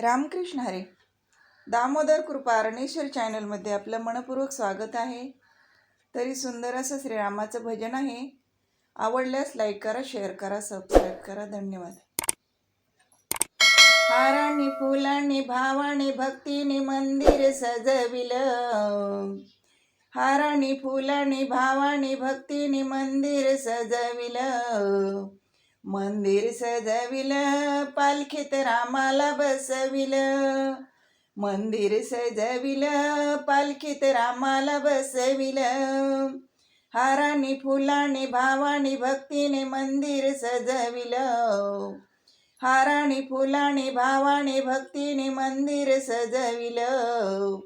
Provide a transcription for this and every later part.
रामकृष्ण हरे. दामोदर कृपा अरणेश्वर चॅनलमध्ये आपलं मनपूर्वक स्वागत आहे. तरी सुंदर असं श्रीरामाचं भजन आहे. आवडल्यास लाईक करा शेअर करा सबस्क्राईब करा. धन्यवाद. हाराणी फुलांनी भावानी भक्तीने मंदिर सजविलं. हाराणी फुलांनी भावानी भक्तीने मंदिर सजविलं. मंदिर सजविलं पालखीत रामाला बसविलं. मंदिर सजविलं पालखीत रामाला बसविलं. हारानी फुलानी भावानी भक्तीने मंदिर सजविलं. हाराणी फुलानी भावानी भक्तीने मंदिर सजविलं.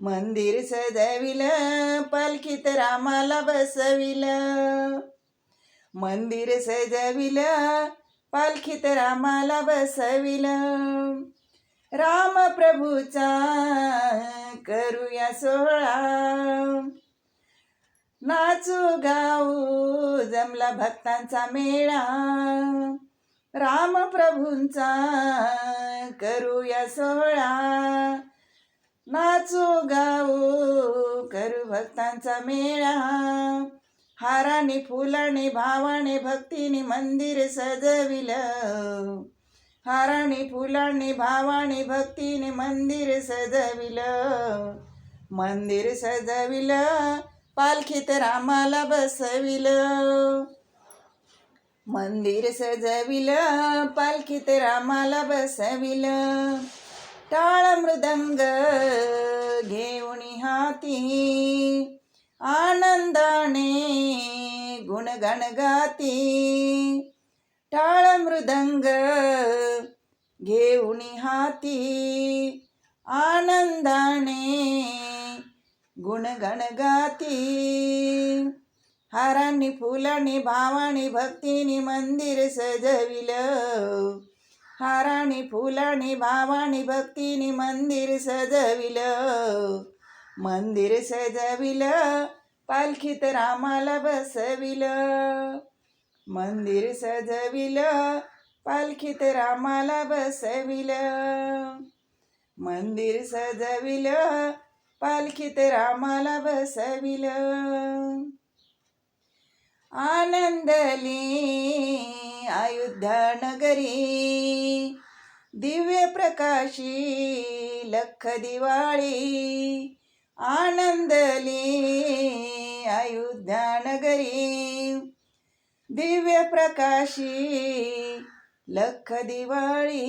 मंदिर सजविलं पालखीत रामाला बसविलं. मंदिर सजविलं पालखीत रामाला बसविलं. राम प्रभूचा करूया सोहळा. नाचू गाऊ जमला भक्तांचा मेळा. राम प्रभूंचा करूया सोहळा. नाचू गाऊ करू भक्तांचा मेळा. हाराने फुलाने भावाने भक्तीने मंदिर सजविलं. हाराने फुलाने भावाने भक्तीने मंदिर सजविलं. मंदिर सजविलं पालखीत रामाला बसविलं. मंदिर सजविलं पालखीत रामाला बसविलं. टाळ मृदंग घेऊन हाती. आनंदाने गुणगण गाती. टाळ मृदंग घेऊन हाती. आनंदाने गुणगण गाती. हारांनी फुलांनी भावानी भक्तीनी मंदिर सजविलं. हाराणी फुलांनी भावानी भक्तीनी मंदिर सजविलं. मंदिर सजविलं पालखीत रामाला बसविलं. मंदिर सजविलं पालखीत रामाला बसविलं. मंदिर सजविलं पालखीत रामाला बसविलं. आनंदली अयोध्या नगरी दिव्य प्रकाशी लख दिवाळी आनंदली अयोध्या नगरी दिव्य प्रकाशी लख दिवाळी.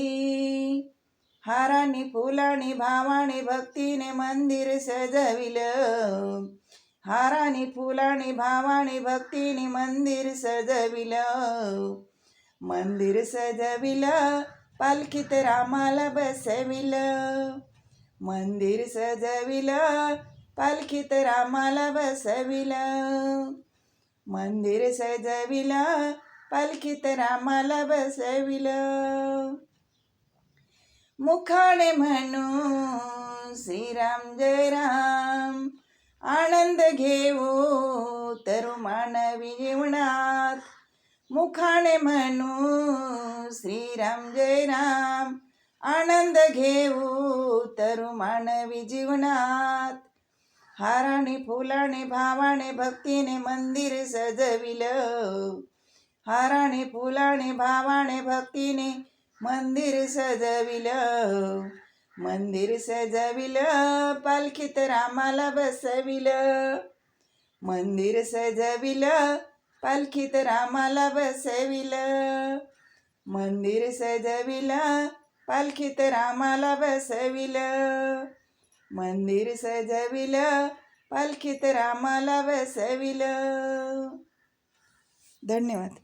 हारानी फुलानी भावानी भक्तीने मंदिर सजविलं. हारानी फुलानी भावानी भक्तीने मंदिर सजविलं. मंदिर सजविलं पालखीत रामाला बसविलं. मंदिर सजविलं पालखीत रामाला बसविलं. मंदिर सजविलं पालखीत रामाला बसविलं. मुखाने म्हणू श्रीराम जय राम आनंद घेऊ तरु मानवी जीवनात मुखाने म्हणू श्रीराम जय राम आनंद घेऊ तरु मानवी जीवनात. हाराने फुलाने भावाने भक्तीने मंदिर सजविलं. हाराने फुलाने भावाने भक्तीने मंदिर सजविलं. मंदिर सजविलं पालखीत रामाला बसविलं. मंदिर सजविलं पालखीत रामाला बसविलं. मंदिर सजविलं पालखीत रामाला बसविल. मंदिर सजविलं. पालखीत रामाला बसविल. धन्यवाद.